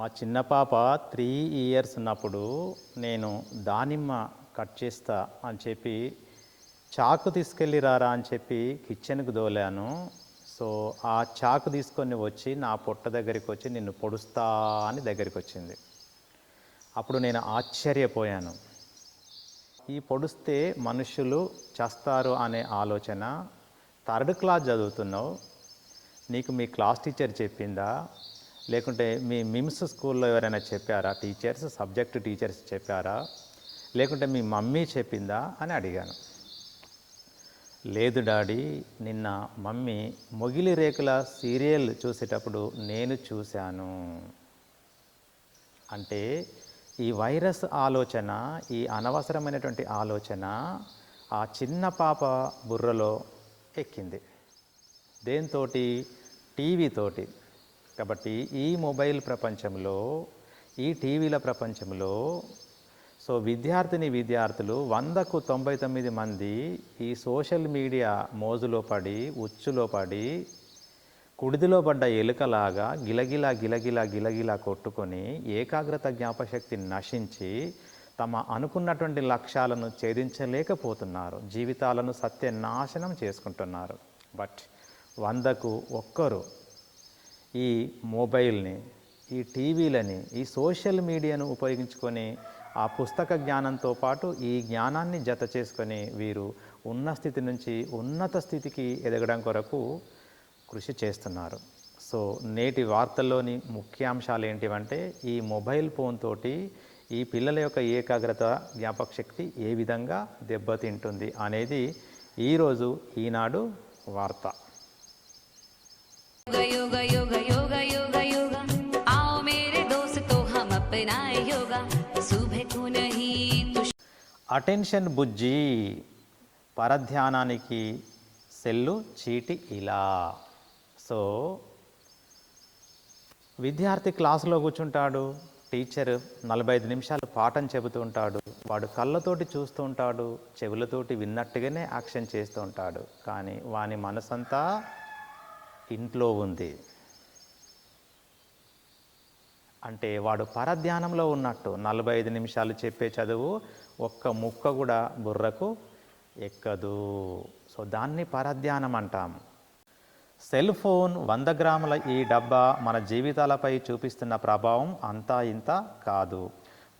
మా చిన్న పాప త్రీ ఇయర్స్ ఉన్నప్పుడు నేను దానిమ్మ కట్ చేస్తా అని చెప్పి చాకు తీసుకెళ్ళి రారా అని చెప్పి కిచెన్కు దోలాను సో ఆ చాకు తీసుకొని వచ్చి నా పొట్ట దగ్గరికి వచ్చి నిన్ను పొడుస్తా అని దగ్గరికి వచ్చింది. అప్పుడు నేను ఆశ్చర్యపోయాను. ఈ పొడిస్తే మనుషులు చేస్తారు అనే ఆలోచన థర్డ్ క్లాస్ చదువుతున్నావు నీకు మీ క్లాస్ టీచర్ చెప్పిందా? లేకుంటే మీ మిమ్స్ స్కూల్లో ఎవరైనా చెప్పారా? టీచర్స్ సబ్జెక్ట్ టీచర్స్ చెప్పారా? లేకుంటే మీ మమ్మీ చెప్పిందా? అని అడిగాను. లేదు డాడీ నిన్న మమ్మీ మొగిలి రేకుల సీరియల్ చూసేటప్పుడు నేను చూశాను. అంటే ఈ వైరస్ ఆలోచన ఈ అనవసరమైనటువంటి ఆలోచన ఆ చిన్న పాప బుర్రలో ఎక్కింది. దేంతో టీవీతోటి కాబట్టి ఈ మొబైల్ ప్రపంచంలో ఈ టీవీల ప్రపంచంలో సో విద్యార్థిని విద్యార్థులు వందకు తొంభై తొమ్మిది మంది ఈ సోషల్ మీడియా మోజులో పడి ఉచ్చులో పడి కుడిదిలో పడ్డ ఎలుకలాగా గిలగిలా గిలగిలా గిలగిలా కొట్టుకొని ఏకాగ్రత జ్ఞాపశక్తి నశించి తమ అనుకున్నటువంటి లక్ష్యాలను ఛేదించలేకపోతున్నారు. జీవితాలను సత్యనాశనం చేసుకుంటున్నారు. బట్ వందకు ఒక్కరు ఈ మొబైల్ని ఈ టీవీలని ఈ సోషల్ మీడియాను ఉపయోగించుకొని ఆ పుస్తక జ్ఞానంతో పాటు ఈ జ్ఞానాన్ని జత చేసుకొని వీరు ఉన్న స్థితి నుంచి ఉన్నత స్థితికి ఎదగడం కొరకు కృషి చేస్తున్నారు. సో నేటి వార్తల్లోని ముఖ్యాంశాలు ఏంటివంటే ఈ మొబైల్ ఫోన్ తోటి ఈ పిల్లల యొక్క ఏకాగ్రత జ్ఞాపక శక్తి ఏ విధంగా దెబ్బతింటుంది అనేది ఈరోజు ఈనాడు వార్త. योग योग योग योग योग आओ मेरे दोस्तों हम अपनाए योगा सुबह को नहीं तो అటెన్షన్ బుజ్జి పరధ్యానానికి సెల్లు చీటి ఇలా సో విద్యార్థి క్లాసులో కూర్చుంటాడు టీచర్ నలభై ఐదు నిమిషాలు పాఠం చెబుతూ ఉంటాడు వాడు కళ్ళతోటి చూస్తూ ఉంటాడు చెవులతోటి విన్నట్టుగానే యాక్షన్ చేస్తూ ఉంటాడు కానీ వాని మనసంతా ఇంట్లో ఉంది అంటే వాడు పరధ్యానంలో ఉన్నట్టు నలభై ఐదు నిమిషాలు చెప్పే చదువు ఒక్క ముక్క కూడా బుర్రకు ఎక్కదు. సో దాన్ని పరధ్యానం అంటాం. సెల్ ఫోన్ వంద గ్రాముల ఈ డబ్బా మన జీవితాలపై చూపిస్తున్న ప్రభావం అంతా ఇంత కాదు.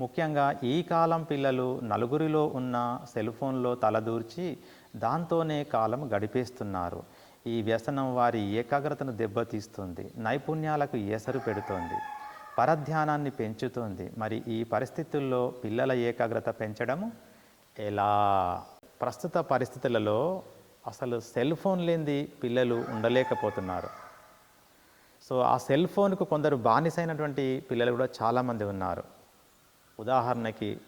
ముఖ్యంగా ఈ కాలం పిల్లలు నలుగురిలో ఉన్న సెల్ ఫోన్లో తలదూర్చి దాంతోనే కాలం గడిపేస్తున్నారు. ఈ వ్యసనం వారి ఏకాగ్రతను దెబ్బతీస్తుంది. నైపుణ్యాలకు ఏసరు పెడుతోంది. పరధ్యానాన్ని పెంచుతుంది. మరి ఈ పరిస్థితుల్లో పిల్లల ఏకాగ్రత పెంచడము ఎలా? ప్రస్తుత పరిస్థితులలో అసలు సెల్ ఫోన్ లేనిది పిల్లలు ఉండలేకపోతున్నారు. సో ఆ సెల్ ఫోన్కు కొందరు బానిసైనటువంటి పిల్లలు కూడా చాలామంది ఉన్నారు. ఉదాహరణకి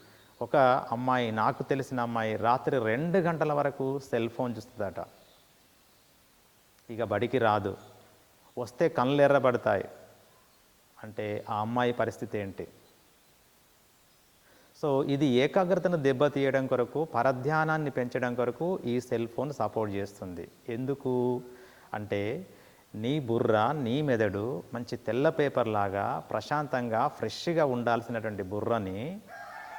ఒక అమ్మాయి నాకు తెలిసిన అమ్మాయి రాత్రి రెండు గంటల వరకు సెల్ ఫోన్ చూస్తుందట. ఇక బడికి రాదు. వస్తే కళ్ళు ఎర్రబడతాయి. అంటే ఆ అమ్మాయి పరిస్థితి ఏంటి? సో ఇది ఏకాగ్రతను దెబ్బతీయడం కొరకు పరధ్యానాన్ని పెంచడం కొరకు ఈ సెల్ ఫోన్ సపోర్ట్ చేస్తుంది. ఎందుకు? అంటే నీ బుర్ర నీ మెదడు మంచి తెల్ల పేపర్ లాగా ప్రశాంతంగా ఫ్రెష్గా ఉండాల్సినటువంటి బుర్రని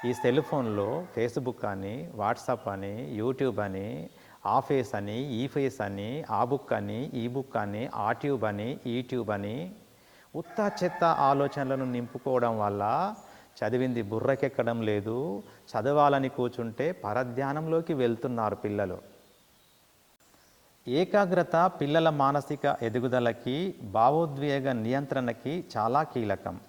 ఈ సెల్ ఫోన్లో ఫేస్బుక్ అని వాట్సాప్ అని యూట్యూబ్ అని ఆ ఫేస్ అని ఈ ఫేస్ అని ఆ బుక్ అని ఈ బుక్ అని ఆ ట్యూబ్ అని ఈ ట్యూబ్ అని ఉత్త చెత్త ఆలోచనలను నింపుకోవడం వల్ల చదివింది బుర్రకెక్కడం లేదు చదవాలని కూర్చుంటే పరధ్యానంలోకి వెళ్తున్నారు పిల్లలు. ఏకాగ్రత పిల్లల మానసిక ఎదుగుదలకి భావోద్వేగ నియంత్రణకి చాలా కీలకం.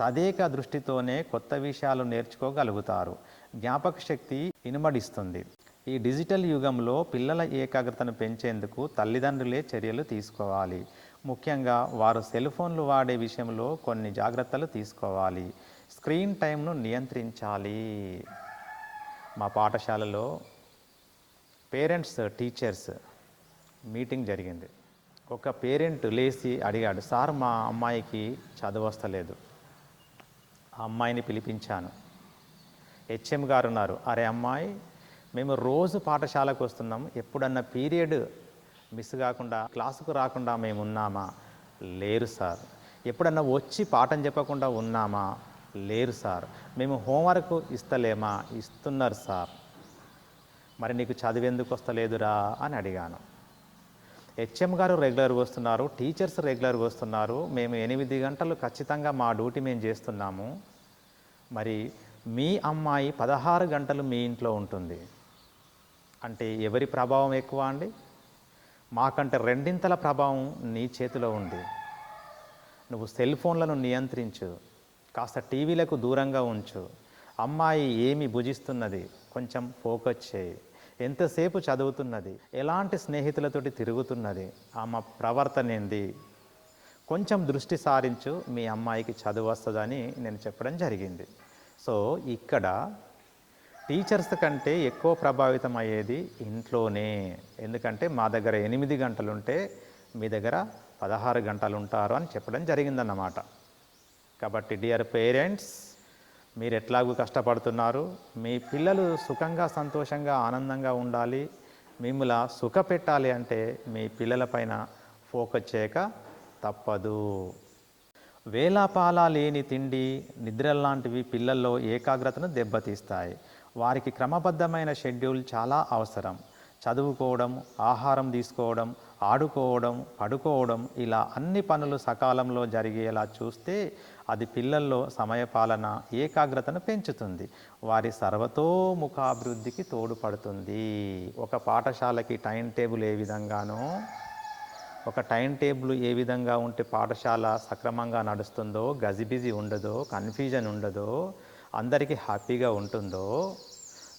తదేక దృష్టితోనే కొత్త విషయాలు నేర్చుకోగలుగుతారు. జ్ఞాపక శక్తి ఇనుమడిస్తుంది. ఈ డిజిటల్ యుగంలో పిల్లల ఏకాగ్రతను పెంచేందుకు తల్లిదండ్రులే చర్యలు తీసుకోవాలి. ముఖ్యంగా వారు సెల్ ఫోన్లు వాడే విషయంలో కొన్ని జాగ్రత్తలు తీసుకోవాలి. స్క్రీన్ టైంను నియంత్రించాలి. మా పాఠశాలలో పేరెంట్స్ టీచర్స్ మీటింగ్ జరిగింది. ఒక పేరెంట్ లేచి అడిగాడు సార్ మా అమ్మాయికి చదవస్తలేదు. ఆ అమ్మాయిని పిలిపించాను. హెచ్ఎం గారు ఉన్నారు అరే అమ్మాయి మేము రోజు పాఠశాలకు వస్తున్నాం. ఎప్పుడన్నా పీరియడ్ మిస్ కాకుండా క్లాసుకు రాకుండా మేము ఉన్నామా? లేరు సార్. ఎప్పుడన్నా వచ్చి పాఠం చెప్పకుండా ఉన్నామా? లేరు సార్. మేము హోంవర్క్ ఇస్తలేమా? ఇస్తున్నారు సార్. మరి నీకు చదివేందుకు వస్తలేదురా? అని అడిగాను. హెచ్ఎం గారు రెగ్యులర్గా వస్తున్నారు టీచర్స్ రెగ్యులర్గా వస్తున్నారు. మేము ఎనిమిది గంటలు ఖచ్చితంగా మా డ్యూటీ మేము చేస్తున్నాము. మరి మీ అమ్మాయి పదహారు గంటలు మీ ఇంట్లో ఉంటుంది. అంటే ఎవరి ప్రభావం ఎక్కువ అండి? మాకంటే రెండింతల ప్రభావం నీ చేతిలో ఉంది. నువ్వు సెల్ ఫోన్లను నియంత్రించు కాస్త టీవీలకు దూరంగా ఉంచు. అమ్మాయి ఏమి భుజిస్తున్నది? కొంచెం ఫోకస్ చేయి. ఎంతసేపు చదువుతున్నది? ఎలాంటి స్నేహితులతోటి తిరుగుతున్నది? ఆమె ప్రవర్తన ఏంది? కొంచెం దృష్టి సారించు మీ అమ్మాయికి చదువు వస్తుందని నేను చెప్పడం జరిగింది. సో ఇక్కడ టీచర్స్ కంటే ఎక్కువ ప్రభావితం అయ్యేది ఇంట్లోనే. ఎందుకంటే మా దగ్గర ఎనిమిది గంటలుంటే మీ దగ్గర పదహారు గంటలు ఉంటారు అని చెప్పడం జరిగిందన్నమాట. కాబట్టి డియర్ పేరెంట్స్ మీరు ఎట్లాగూ కష్టపడుతున్నారు? మీ పిల్లలు సుఖంగా సంతోషంగా ఆనందంగా ఉండాలి. మిమ్మల్ని సుఖ పెట్టాలి అంటే మీ పిల్లలపైన ఫోకస్ చేయక తప్పదు. వేలాపాల లేని తిండి నిద్రలాంటివి పిల్లల్లో ఏకాగ్రతను దెబ్బతీస్తాయి. వారికి క్రమబద్ధమైన షెడ్యూల్ చాలా అవసరం. చదువుకోవడం ఆహారం తీసుకోవడం ఆడుకోవడం పడుకోవడం ఇలా అన్ని పనులు సకాలంలో జరిగేలా చూస్తే అది పిల్లల్లో సమయపాలన ఏకాగ్రతను పెంచుతుంది. వారి సర్వతోముఖాభివృద్ధికి తోడ్పడుతుంది ఒక పాఠశాలకి టైం టేబుల్ ఏ విధంగానో ఒక టైం టేబుల్ ఏ విధంగా ఉంటే పాఠశాల సక్రమంగా నడుస్తుందో గజిబిజి ఉండదో కన్ఫ్యూజన్ ఉండదో అందరికీ హ్యాపీగా ఉంటుందో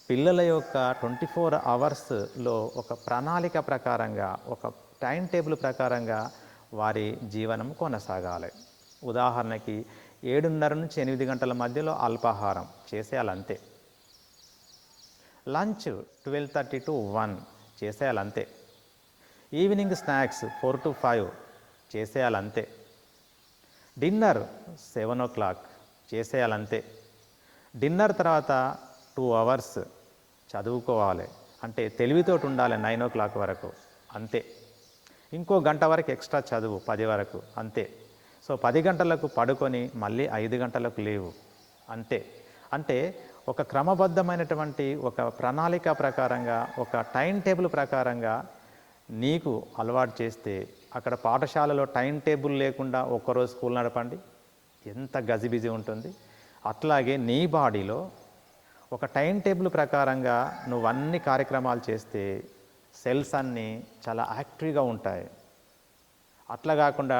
పిల్లల యొక్క ట్వంటీ ఫోర్ అవర్స్లో ఒక ప్రణాళిక ప్రకారంగా ఒక టైం టేబుల్ ప్రకారంగా వారి జీవనం కొనసాగాలి. ఉదాహరణకి ఏడున్నర నుంచి ఎనిమిది గంటల మధ్యలో అల్పాహారం చేసేయాలంతే. Lunch twelve thirty to one చేసేయాలంతే. Evening snacks four to five చేసేయాలంతే. Dinner seven o'clock చేసేయాలంతే. డిన్నర్ తర్వాత టూ అవర్స్ చదువుకోవాలి. అంటే తెలివితోటి ఉండాలి నైన్ ఓ క్లాక్ వరకు. అంతే. ఇంకో గంట వరకు ఎక్స్ట్రా చదువు పది వరకు. అంతే. సో పది గంటలకు పడుకొని మళ్ళీ ఐదు గంటలకు లేవు. అంతే. అంటే ఒక క్రమబద్ధమైనటువంటి ఒక ప్రణాళిక ప్రకారంగా ఒక టైం టేబుల్ ప్రకారంగా నీకు అలవాటు చేస్తే అక్కడ పాఠశాలలో టైం టేబుల్ లేకుండా ఒక్కరోజు స్కూల్ నడపండి. ఎంత గజిబిజి ఉంటుంది. అట్లాగే నీ బాడీలో ఒక టైం టేబుల్ ప్రకారంగా నువ్వు అన్ని కార్యక్రమాలు చేస్తే సెల్స్ అన్నీ చాలా యాక్టివ్గా ఉంటాయి. అట్లా కాకుండా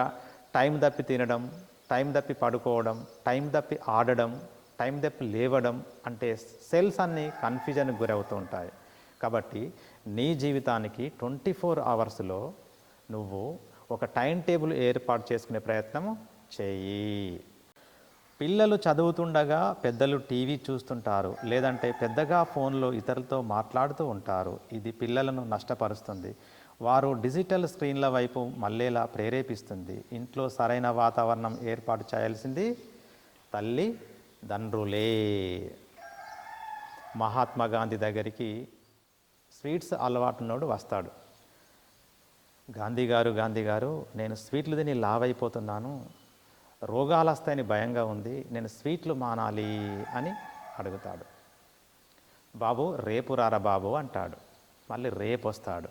టైం తప్పి తినడం టైం తప్పి పడుకోవడం టైం తప్పి ఆడడం టైం తప్పి లేవడం అంటే సెల్స్ అన్నీ కన్ఫ్యూజన్కి గురవుతూ ఉంటాయి. కాబట్టి నీ జీవితానికి ట్వంటీ ఫోర్ అవర్స్లో నువ్వు ఒక టైం టేబుల్ ఏర్పాటు చేసుకునే ప్రయత్నం చెయ్యి పిల్లలు చదువుతుండగా పెద్దలు టీవీ చూస్తుంటారు లేదంటే పెద్దగా ఫోన్లో ఇతరులతో మాట్లాడుతూ ఉంటారు. ఇది పిల్లలను నష్టపరుస్తుంది. వారు డిజిటల్ స్క్రీన్ల వైపు మళ్ళేలా ప్రేరేపిస్తుంది. ఇంట్లో సరైన వాతావరణం ఏర్పాటు చేయాల్సింది తల్లి దండ్రులే. మహాత్మా గాంధీ దగ్గరికి స్వీట్స్ అలవాటునోడు వస్తాడు. గాంధీ గారు గాంధీ గారు నేను స్వీట్లు తిని లావైపోతున్నాను. రోగాలు వస్తాయని భయంగా ఉంది నేను స్వీట్లు మానాలి అని అడుగుతాడు. బాబు రేపు రారా బాబు అంటాడు. మళ్ళీ రేపు వస్తాడు.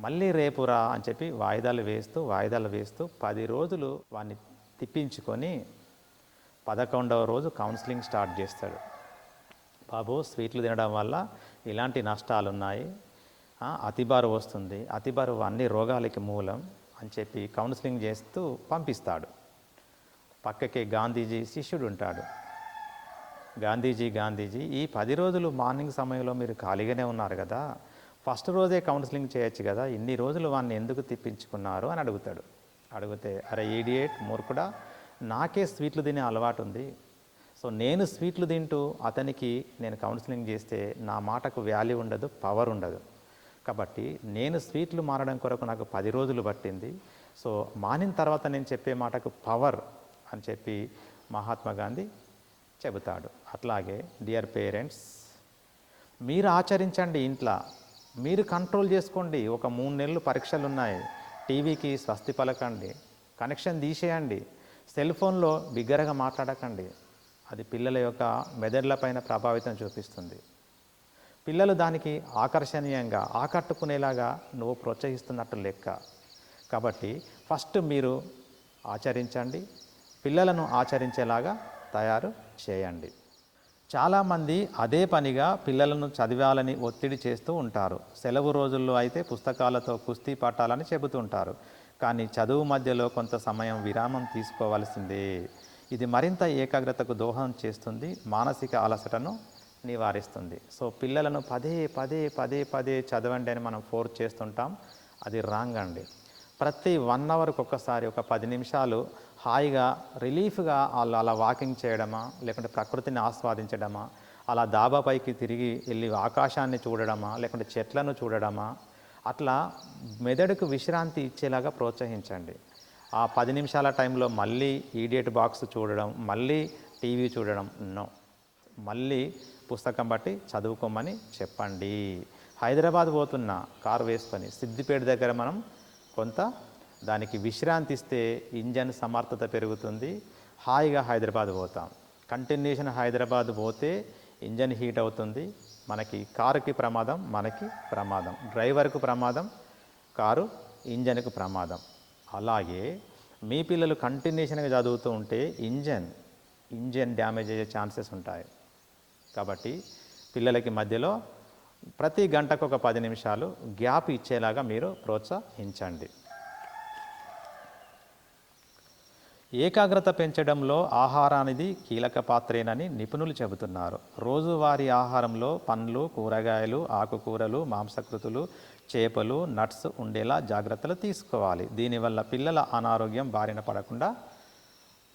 మళ్ళీ రేపు రా అని చెప్పి వాయిదాలు వేస్తూ వాయిదాలు వేస్తూ పది రోజులు వాడిని తిప్పించుకొని పదకొండవ రోజు కౌన్సిలింగ్ స్టార్ట్ చేస్తాడు. బాబు స్వీట్లు తినడం వల్ల ఇలాంటి నష్టాలు ఉన్నాయి అతిబారు వస్తుంది. అతిబారు అన్ని రోగాలకి మూలం. అని చెప్పి కౌన్సిలింగ్ చేస్తూ పంపిస్తాడు. పక్కకి గాంధీజీ శిష్యుడు ఉంటాడు. గాంధీజీ గాంధీజీ ఈ పది రోజులు మార్నింగ్ సమయంలో మీరు ఖాళీగానే ఉన్నారు కదా ఫస్ట్ రోజే కౌన్సిలింగ్ చేయొచ్చు కదా ఇన్ని రోజులు వాడిని ఎందుకు తిప్పించుకున్నారు అని అడుగుతాడు. అడిగితే అరే ఈడియేట్ మూర్ఖుడా నాకే స్వీట్లు తినే అలవాటు ఉంది. సో నేను స్వీట్లు తింటూ అతనికి నేను కౌన్సిలింగ్ చేస్తే నా మాటకు వాల్యూ ఉండదు పవర్ ఉండదు. కాబట్టి నేను స్వీట్లు మారడం కొరకు నాకు పది రోజులు పట్టింది. సో మానిన తర్వాత నేను చెప్పే మాటకు పవర్ అని చెప్పి మహాత్మా గాంధీ చెబుతాడు. అట్లాగే డియర్ పేరెంట్స్ మీరు ఆచరించండి ఇంట్లో. మీరు కంట్రోల్ చేసుకోండి. ఒక మూడు నెలలు పరీక్షలు ఉన్నాయి టీవీకి స్వస్తి పలకండి. కనెక్షన్ తీసేయండి. సెల్ ఫోన్లో బిగ్గరగా మాట్లాడకండి. అది పిల్లల యొక్క మెదడులపైన ప్రభావితం చూపిస్తుంది. పిల్లలు దానికి ఆకర్షణీయంగా ఆకట్టుకునేలాగా నువ్వు ప్రోత్సహిస్తున్నట్టు లెక్క. కాబట్టి ఫస్ట్ మీరు ఆచరించండి పిల్లలను ఆచరించేలాగా తయారు చేయండి. చాలామంది అదే పనిగా పిల్లలను చదివాలని ఒత్తిడి చేస్తూ ఉంటారు. సెలవు రోజుల్లో అయితే పుస్తకాలతో కుస్తీ పట్టాలని చెబుతుంటారు కానీ చదువు మధ్యలో కొంత సమయం విరామం తీసుకోవాల్సిందే. ఇది మరింత ఏకాగ్రతకు దోహదం చేస్తుంది మానసిక అలసటను నివారిస్తుంది. సో పిల్లలను పదే పదే పదే పదే చదవండి అని మనం ఫోర్స్ చేస్తుంటాం. అది రాంగ్ అండి. ప్రతి వన్ అవర్కి ఒక్కసారి ఒక పది నిమిషాలు హాయిగా రిలీఫ్గా వాళ్ళు అలా వాకింగ్ చేయడమా లేకుంటే ప్రకృతిని ఆస్వాదించడమా అలా దాబాపైకి తిరిగి వెళ్ళి ఆకాశాన్ని చూడడమా లేకుంటే చెట్లను చూడడమా అట్లా మెదడుకు విశ్రాంతి ఇచ్చేలాగా ప్రోత్సహించండి. ఆ పది నిమిషాల టైంలో మళ్ళీ ఈడియట్ బాక్స్ చూడడం మళ్ళీ టీవీ చూడడం నో. మళ్ళీ పుస్తకం బట్టి చదువుకోమని చెప్పండి. హైదరాబాద్ పోతున్న కారు వేసుకొని సిద్దిపేట దగ్గర మనం కొంత దానికి విశ్రాంతి ఇస్తే ఇంజన్ సమర్థత పెరుగుతుంది. హాయిగా హైదరాబాద్ పోతాం. కంటిన్యూషన్ హైదరాబాద్ పోతే ఇంజన్ హీట్ అవుతుంది. మనకి కారుకి ప్రమాదం మనకి ప్రమాదం. డ్రైవర్కు ప్రమాదం కారు ఇంజన్కు ప్రమాదం. అలాగే మీ పిల్లలు కంటిన్యూషన్గా చదువుతూ ఉంటే ఇంజన్ ఇంజన్ డ్యామేజ్ అయ్యే ఛాన్సెస్ ఉంటాయి. కాబట్టి పిల్లలకి మధ్యలో ప్రతి గంటకు ఒక పది నిమిషాలు గ్యాప్ ఇచ్చేలాగా మీరు ప్రోత్సహించండి. ఏకాగ్రత పెంచడంలో ఆహారానిది కీలక పాత్రేనని నిపుణులు చెబుతున్నారు. రోజువారీ ఆహారంలో పండ్లు కూరగాయలు ఆకుకూరలు మాంసకృతులు చేపలు నట్స్ ఉండేలా జాగ్రత్తలు తీసుకోవాలి. దీనివల్ల పిల్లల అనారోగ్యం బారిన పడకుండా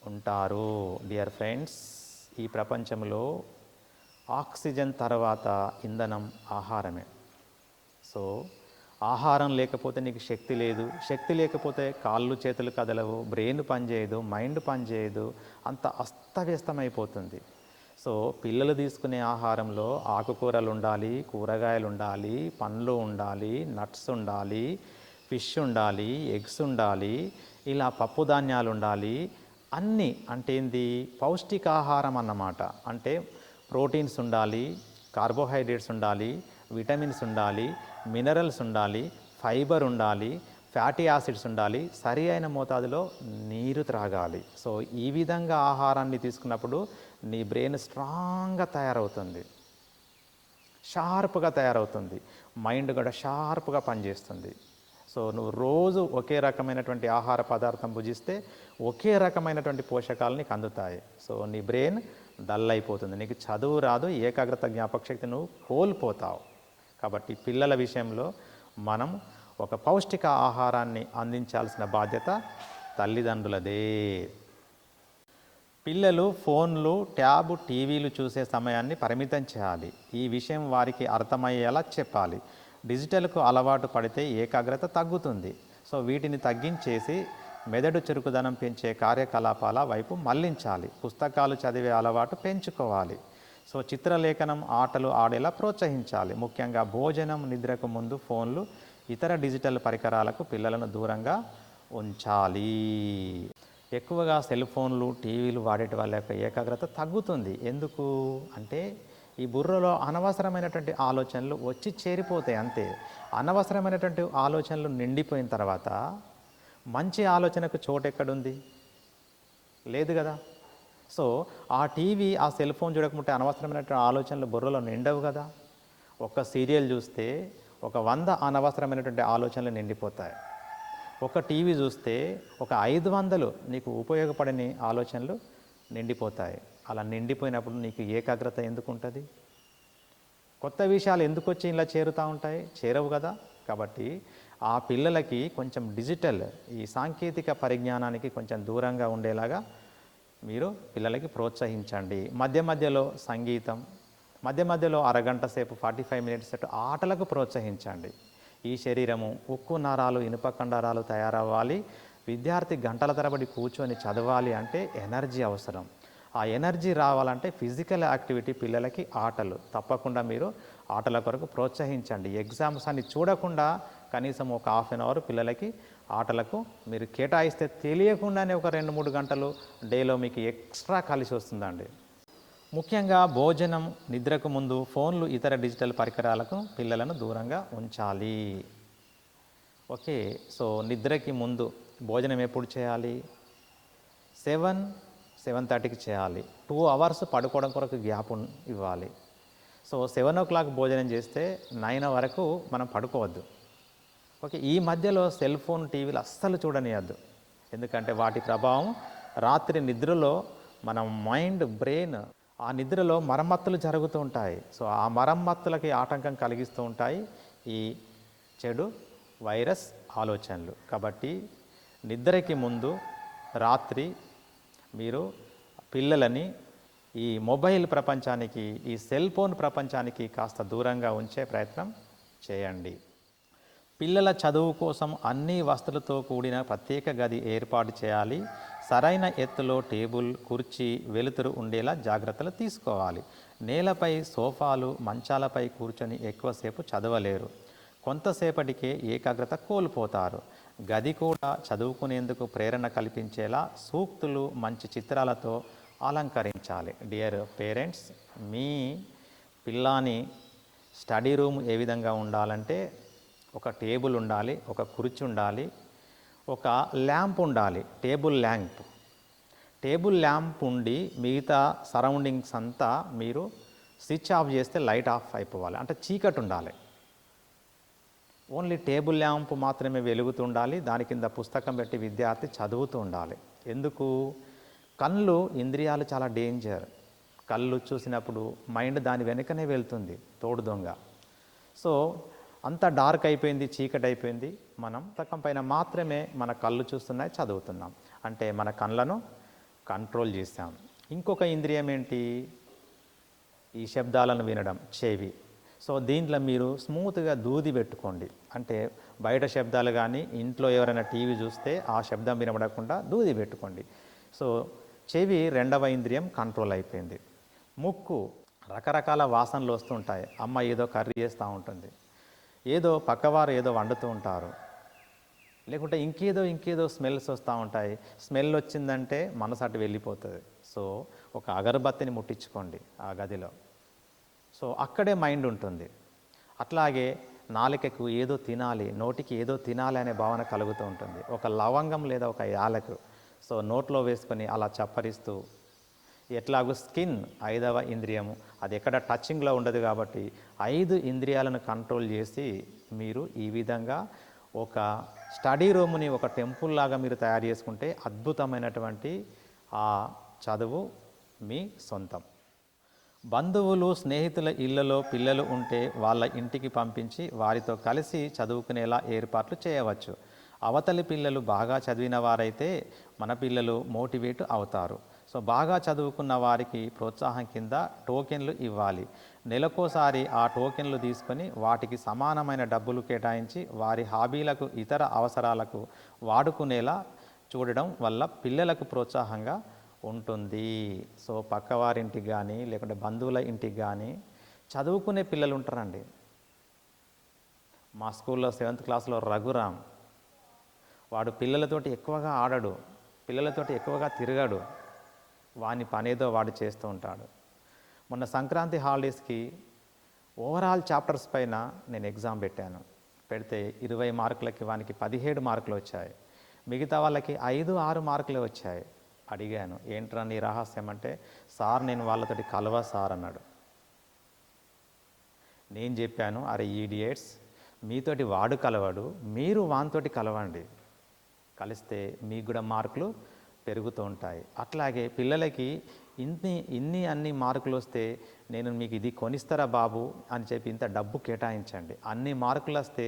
ఉంటారు. డియర్ ఫ్రెండ్స్ ఈ ప్రపంచంలో ఆక్సిజన్ తర్వాత ఇంధనం ఆహారమే. సో ఆహారం లేకపోతే నీకు శక్తి లేదు. శక్తి లేకపోతే కాళ్ళు చేతులు కదలవు బ్రెయిన్ పనిచేయదు మైండ్ పనిచేయదు అంత అస్తవ్యస్తమైపోతుంది. సో పిల్లలు తీసుకునే ఆహారంలో ఆకుకూరలు ఉండాలి కూరగాయలు ఉండాలి పండ్లు ఉండాలి నట్స్ ఉండాలి ఫిష్ ఉండాలి ఎగ్స్ ఉండాలి ఇలా పప్పు ధాన్యాలు ఉండాలి అన్నీ అంటే ఏంది? పౌష్టికాహారం అన్నమాట. అంటే ప్రోటీన్స్ ఉండాలి కార్బోహైడ్రేట్స్ ఉండాలి విటమిన్స్ ఉండాలి మినరల్స్ ఉండాలి ఫైబర్ ఉండాలి ఫ్యాటీ యాసిడ్స్ ఉండాలి సరి అయిన మోతాదులో నీరు త్రాగాలి. సో ఈ విధంగా ఆహారాన్ని తీసుకున్నప్పుడు నీ బ్రెయిన్ స్ట్రాంగ్గా తయారవుతుంది. షార్ప్గా తయారవుతుంది. మైండ్ కూడా షార్ప్గా పనిచేస్తుంది. సో నువ్వు రోజు ఒకే రకమైనటువంటి ఆహార పదార్థం భుజిస్తే ఒకే రకమైనటువంటి పోషకాలు నీకు అందుతాయి. సో నీ బ్రెయిన్ డల్ అయిపోతుంది నీకు చదువు రాదు ఏకాగ్రత జ్ఞాపకశక్తి నువ్వు కోల్పోతావు. కాబట్టి పిల్లల విషయంలో మనం ఒక పౌష్టిక ఆహారాన్ని అందించాల్సిన బాధ్యత తల్లిదండ్రులదే. పిల్లలు ఫోన్లు ట్యాబ్ టీవీలు చూసే సమయాన్ని పరిమితం చేయాలి. ఈ విషయం వారికి అర్థమయ్యేలా చెప్పాలి. డిజిటల్కు అలవాటు పడితే ఏకాగ్రత తగ్గుతుంది. సో వీటిని తగ్గించేసి మెదడు చురుకుదనం పెంచే కార్యకలాపాల వైపు మళ్ళించాలి. పుస్తకాలు చదివే అలవాటు పెంచుకోవాలి. సో చిత్రలేఖనం ఆటలు ఆడేలా ప్రోత్సహించాలి. ముఖ్యంగా భోజనం నిద్రకు ముందు ఫోన్లు ఇతర డిజిటల్ పరికరాలకు పిల్లలను దూరంగా ఉంచాలి. ఎక్కువగా సెల్ ఫోన్లు టీవీలు వాడేటి వాళ్ళ యొక్క ఏకాగ్రత తగ్గుతుంది. ఎందుకు? అంటే ఈ బుర్రలో అనవసరమైనటువంటి ఆలోచనలు వచ్చి చేరిపోతాయి అంతే. అనవసరమైనటువంటి ఆలోచనలు నిండిపోయిన తర్వాత మంచి ఆలోచనకు చోటు ఎక్కడుంది? లేదు కదా. సో ఆ టీవీ ఆ సెల్ ఫోన్ చూడకుంటే అనవసరమైనటువంటి ఆలోచనలు బుర్రలో నిండవు కదా. ఒక సీరియల్ చూస్తే ఒక వంద అనవసరమైనటువంటి ఆలోచనలు నిండిపోతాయి. ఒక టీవీ చూస్తే ఒక ఐదు వందలు నీకు ఉపయోగపడని ఆలోచనలు నిండిపోతాయి. అలా నిండిపోయినప్పుడు నీకు ఏకాగ్రత ఎందుకు ఉంటుంది? కొత్త విషయాలు ఎందుకు వచ్చి ఇలా చేరుతూ ఉంటాయి? చేరవు కదా. కాబట్టి ఆ పిల్లలకి కొంచెం డిజిటల్ ఈ సాంకేతిక పరిజ్ఞానానికి కొంచెం దూరంగా ఉండేలాగా మీరు పిల్లలకి ప్రోత్సహించండి. మధ్య మధ్యలో సంగీతం మధ్య మధ్యలో అరగంట సేపు ఫార్టీ ఫైవ్ మినిట్స్ సేపు ఆటలకు ప్రోత్సహించండి. ఈ శరీరము ఉక్కు నరాలు ఇనుప కండరాలు తయారవ్వాలి. విద్యార్థి గంటల తరబడి కూర్చొని చదవాలి అంటే ఎనర్జీ అవసరం. ఆ ఎనర్జీ రావాలంటే ఫిజికల్ యాక్టివిటీ పిల్లలకి ఆటలు. తప్పకుండా మీరు ఆటల కొరకు ప్రోత్సహించండి. ఎగ్జామ్స్ అని చూడకుండా కనీసం ఒక హాఫ్ అన్ అవర్ పిల్లలకి ఆటలకు మీరు కేటాయిస్తే తెలియకుండానే ఒక రెండు మూడు గంటలు డేలో మీకు ఎక్స్ట్రా కలిసి వస్తుందండి. ముఖ్యంగా భోజనం నిద్రకు ముందు ఫోన్లు ఇతర డిజిటల్ పరికరాలకు పిల్లలను దూరంగా ఉంచాలి. ఓకే సో నిద్రకి ముందు భోజనం ఎప్పుడు చేయాలి? సెవెన్ సెవెన్ థర్టీకి చేయాలి. టూ అవర్స్ పడుకోవడం కొరకు గ్యాప్ ఇవ్వాలి. సో సెవెన్ ఓ క్లాక్ భోజనం చేస్తే నైన్ వరకు మనం పడుకోవద్దు. ఓకే ఈ మధ్యలో సెల్ ఫోన్ టీవీలు అస్సలు చూడనియద్దు. ఎందుకంటే వాటి ప్రభావం రాత్రి నిద్రలో మన మైండ్ బ్రెయిన్ ఆ నిద్రలో మరమ్మత్తులు జరుగుతూ ఉంటాయి. సో ఆ మరమ్మత్తులకి ఆటంకం కలిగిస్తూ ఉంటాయి ఈ చెడు వైరస్ ఆలోచనలు. కాబట్టి నిద్రకి ముందు రాత్రి మీరు పిల్లలని ఈ మొబైల్ ప్రపంచానికి ఈ సెల్ ఫోన్ ప్రపంచానికి కాస్త దూరంగా ఉంచే ప్రయత్నం చేయండి. పిల్లల చదువు కోసం అన్ని వస్తువులతో కూడిన ప్రత్యేక గది ఏర్పాటు చేయాలి. సరైన ఎత్తులో టేబుల్ కుర్చీ వెలుతురు ఉండేలా జాగ్రత్తలు తీసుకోవాలి. నేలపై సోఫాలు మంచాలపై కూర్చొని ఎక్కువసేపు చదవలేరు. కొంతసేపటికే ఏకాగ్రత కోల్పోతారు. గది కూడా చదువుకునేందుకు ప్రేరణ కల్పించేలా సూక్తులు మంచి చిత్రాలతో అలంకరించాలి. డియర్ పేరెంట్స్ మీ పిల్లాని స్టడీ రూమ్ ఏ విధంగా ఉండాలంటే ఒక టేబుల్ ఉండాలి ఒక కుర్చీ ఉండాలి ఒక ల్యాంప్ ఉండాలి టేబుల్ ల్యాంప్. టేబుల్ ల్యాంప్ ఉండి మిగతా సరౌండింగ్స్ అంతా మీరు స్విచ్ ఆఫ్ చేస్తే లైట్ ఆఫ్ అయిపోవాలి. అంటే చీకటి ఉండాలి. ఓన్లీ టేబుల్ ల్యాంప్ మాత్రమే వెలుగుతూ ఉండాలి. దాని కింద పుస్తకం పెట్టి విద్యార్థి చదువుతూ ఉండాలి. ఎందుకు? కళ్ళు ఇంద్రియాలు చాలా డేంజర్. కళ్ళు చూసినప్పుడు మైండ్ దాని వెనుకనే వెళ్తుంది తోడు దొంగ. సో అంత డార్క్ అయిపోయింది చీకటి అయిపోయింది మనం పుస్తకం పైన మాత్రమే మన కళ్ళు చూస్తున్నాయి చదువుతున్నాం. అంటే మన కళ్ళను కంట్రోల్ చేసాం ఇంకొక ఇంద్రియం ఏంటి? ఈ శబ్దాలను వినడం చెవి. సో దీంట్లో మీరు స్మూత్గా దూది పెట్టుకోండి. అంటే బయట శబ్దాలు కానీ ఇంట్లో ఎవరైనా టీవీ చూస్తే ఆ శబ్దం వినబడకుండా దూది పెట్టుకోండి. సో చెవి రెండవ ఇంద్రియం కంట్రోల్ అయిపోయింది. ముక్కు రకరకాల వాసనలు వస్తుంటాయి. అమ్మ ఏదో కర్రీ చేస్తూ ఉంటుంది. ఏదో పక్కవారు ఏదో వండుతూ ఉంటారు. లేకుంటే ఇంకేదో ఇంకేదో స్మెల్స్ వస్తూ ఉంటాయి. స్మెల్ వచ్చిందంటే మనసు అటు వెళ్ళిపోతుంది. సో ఒక అగరబత్తిని ముట్టించుకోండి ఆ గదిలో. సో అక్కడే మైండ్ ఉంటుంది. అట్లాగే నాలికకు ఏదో తినాలి నోటికి ఏదో తినాలి అనే భావన కలుగుతూ ఉంటుంది. ఒక లవంగం లేదా ఒక యాలకు. సో నోట్లో వేసుకొని అలా చప్పరిస్తూ ఎట్లాగో స్కిన్ ఐదవ ఇంద్రియము. అది ఎక్కడ టచింగ్లో ఉండదు కాబట్టి ఐదు ఇంద్రియాలను కంట్రోల్ చేసి మీరు ఈ విధంగా ఒక స్టడీ రూమ్ని ఒక టెంపుల్ లాగా మీరు తయారు చేసుకుంటే అద్భుతమైనటువంటి ఆ చదువు మీ సొంతం. బంధువులు స్నేహితుల ఇళ్ళలో పిల్లలు ఉంటే వాళ్ళ ఇంటికి పంపించి వారితో కలిసి చదువుకునేలా ఏర్పాట్లు చేయవచ్చు. అవతలి పిల్లలు బాగా చదివిన వారైతే మన పిల్లలు మోటివేట్ అవుతారు. సో బాగా చదువుకున్న వారికి ప్రోత్సాహం కింద టోకెన్లు ఇవ్వాలి. నెలకోసారి ఆ టోకెన్లు తీసుకొని వాటికి సమానమైన డబ్బులు కేటాయించి వారి హాబీలకు ఇతర అవసరాలకు వాడుకునేలా చూడడం వల్ల పిల్లలకు ప్రోత్సాహంగా ఉంటుంది. సో పక్కవారింటికి కానీ లేకుంటే బంధువుల ఇంటికి కానీ చదువుకునే పిల్లలు ఉంటారండి. మా స్కూల్లో సెవెంత్ క్లాస్లో రఘురామ్. వాడు పిల్లలతోటి ఎక్కువగా ఆడడు. పిల్లలతోటి ఎక్కువగా తిరగడు. వాని పనేదో వాడు చేస్తూ ఉంటాడు. మొన్న సంక్రాంతి హాలిడేస్కి ఓవరాల్ చాప్టర్స్ పైన నేను ఎగ్జామ్ పెట్టాను. పెడితే ఇరవై మార్కులకి వానికి పదిహేడు మార్కులు వచ్చాయి. మిగతా వాళ్ళకి ఐదు ఆరు మార్కులే వచ్చాయి. అడిగాను ఏంట్రా నీ రహస్యం? అంటే సార్ నేను వాళ్ళతోటి కలవ సార్? అన్నాడు. నేను చెప్పాను అరే ఈడియట్స్ మీతోటి వాడు కలవాడు మీరు వానితోటి కలవండి. కలిస్తే మీకు కూడా మార్కులు పెరుగుతూ ఉంటాయి. అట్లాగే పిల్లలకి ఇన్ని ఇన్ని అన్ని మార్కులు వస్తే నేను మీకు ఇది కొనిస్తారా బాబు అని చెప్పి ఇంత డబ్బు కేటాయించండి. అన్ని మార్కులు వస్తే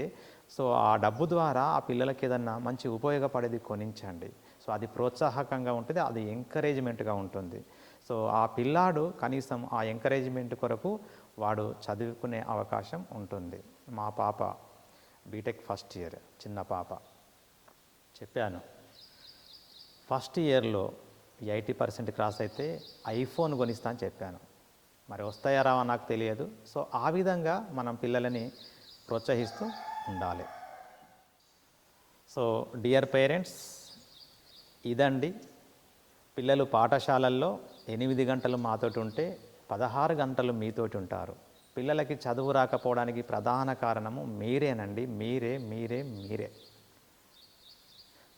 సో ఆ డబ్బు ద్వారా ఆ పిల్లలకి ఏదన్నా మంచి ఉపయోగపడేది కొనించండి. సో అది ప్రోత్సాహకంగా ఉంటుంది అది ఎంకరేజ్మెంట్గా ఉంటుంది. సో ఆ పిల్లాడు కనీసం ఆ ఎంకరేజ్మెంట్ కొరకు వాడు చదువుకునే అవకాశం ఉంటుంది. మా పాప బీటెక్ ఫస్ట్ ఇయర్ చిన్న పాప. చెప్పాను. ఫస్ట్ ఇయర్లో ఎయిటీ పర్సెంట్ క్రాస్ అయితే ఐఫోన్ కొనిస్తా అని చెప్పాను. మరి వస్తాయా రావా నాకు తెలియదు. సో ఆ విధంగా మనం పిల్లలని ప్రోత్సహిస్తూ ఉండాలి. సో డియర్ పేరెంట్స్ ఇదండి. పిల్లలు పాఠశాలల్లో ఎనిమిది గంటలు మాతోటి ఉంటే పదహారు గంటలు మీతోటి ఉంటారు. పిల్లలకి చదువు రాకపోవడానికి ప్రధాన కారణము మీరేనండి. మీరే మీరే మీరే.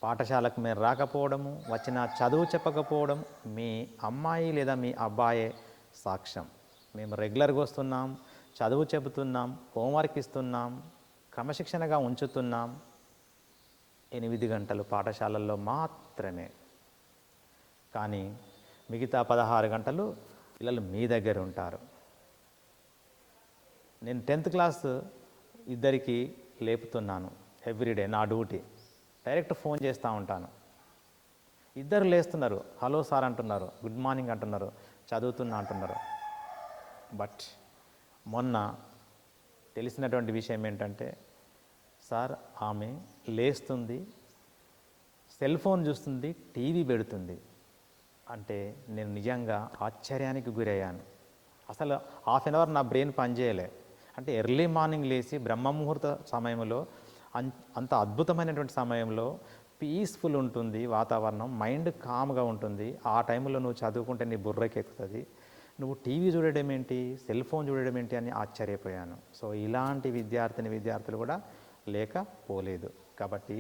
పాఠశాలకు మీరు రాకపోవడము వచ్చిన చదువు చెప్పకపోవడం మీ అమ్మాయి లేదా మీ అబ్బాయే సాక్ష్యం. మేము రెగ్యులర్గా వస్తున్నాం చదువు చెబుతున్నాం హోంవర్క్ ఇస్తున్నాం క్రమశిక్షణగా ఉంచుతున్నాం. ఎనిమిది గంటలు పాఠశాలల్లో మాత్రమే. కానీ మిగతా పదహారు గంటలు పిల్లలు మీ దగ్గర ఉంటారు. నేను టెన్త్ క్లాస్ ఇద్దరికి లేపుతున్నాను. ఎవ్రీడే నా డ్యూటీ. డైరెక్ట్ ఫోన్ చేస్తూ ఉంటాను. ఇద్దరు లేస్తున్నారు. హలో సార్ అంటున్నారు. గుడ్ మార్నింగ్ అంటున్నారు. చదువుతున్నా అంటున్నారు. బట్ మొన్న తెలిసినటువంటి విషయం ఏంటంటే సార్ ఆమె లేస్తుంది సెల్ ఫోన్ చూస్తుంది టీవీ పెడుతుంది. అంటే నేను నిజంగా ఆశ్చర్యానికి గురయ్యాను. అసలు హాఫ్ అన్ అవర్ నా బ్రెయిన్ పనిచేయలే. అంటే ఎర్లీ మార్నింగ్ లేచి బ్రహ్మముహూర్త సమయంలో అంత అద్భుతమైనటువంటి సమయంలో పీస్ఫుల్ ఉంటుంది వాతావరణం మైండ్ కామ్గా ఉంటుంది. ఆ టైంలో నువ్వు చదువుకుంటే నీ బుర్రకి ఎక్కుతుంది నువ్వు టీవీ చూడడం ఏంటి సెల్ ఫోన్ చూడడం ఏంటి అని ఆశ్చర్యపోయాను. సో ఇలాంటి విద్యార్థిని విద్యార్థులు కూడా లేకపోలేదు కాబట్టి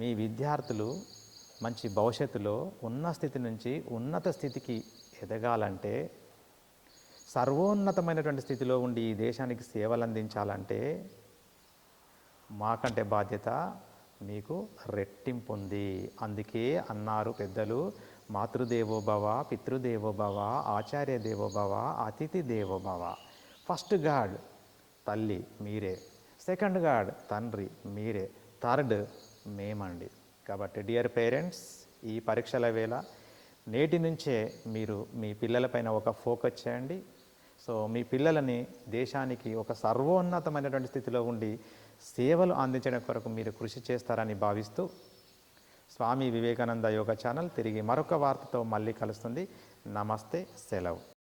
మీ విద్యార్థులు మంచి భవిష్యత్తులో ఉన్న స్థితి నుంచి ఉన్నత స్థితికి ఎదగాలంటే సర్వోన్నతమైనటువంటి స్థితిలో ఉండి ఈ దేశానికి సేవలు అందించాలంటే మాకంటే బాధ్యత మీకు రెట్టింపు ఉంది అందుకే అన్నారు పెద్దలు మాతృదేవో భవ పితృదేవో భవ ఆచార్య దేవో భవ అతిథి దేవో భవ ఫస్ట్ గాడ్ తల్లి మీరే. సెకండ్ గాడ్ తండ్రి మీరే. థర్డ్ మేమండి. కాబట్టి డియర్ పేరెంట్స్ ఈ పరీక్షల వేళ నేటి నుంచే మీరు మీ పిల్లలపైన ఒక ఫోకస్ చేయండి. సో మీ పిల్లలని దేశానికి ఒక సర్వోన్నతమైనటువంటి స్థితిలో ఉండి సేవలు అందించడం కొరకు మీరు కృషి చేస్తారని భావిస్తూ స్వామి వివేకానంద యోగ ఛానల్ తిరిగి మరొక వార్తతో మళ్ళీ కలుస్తుంది. నమస్తే సెలవు.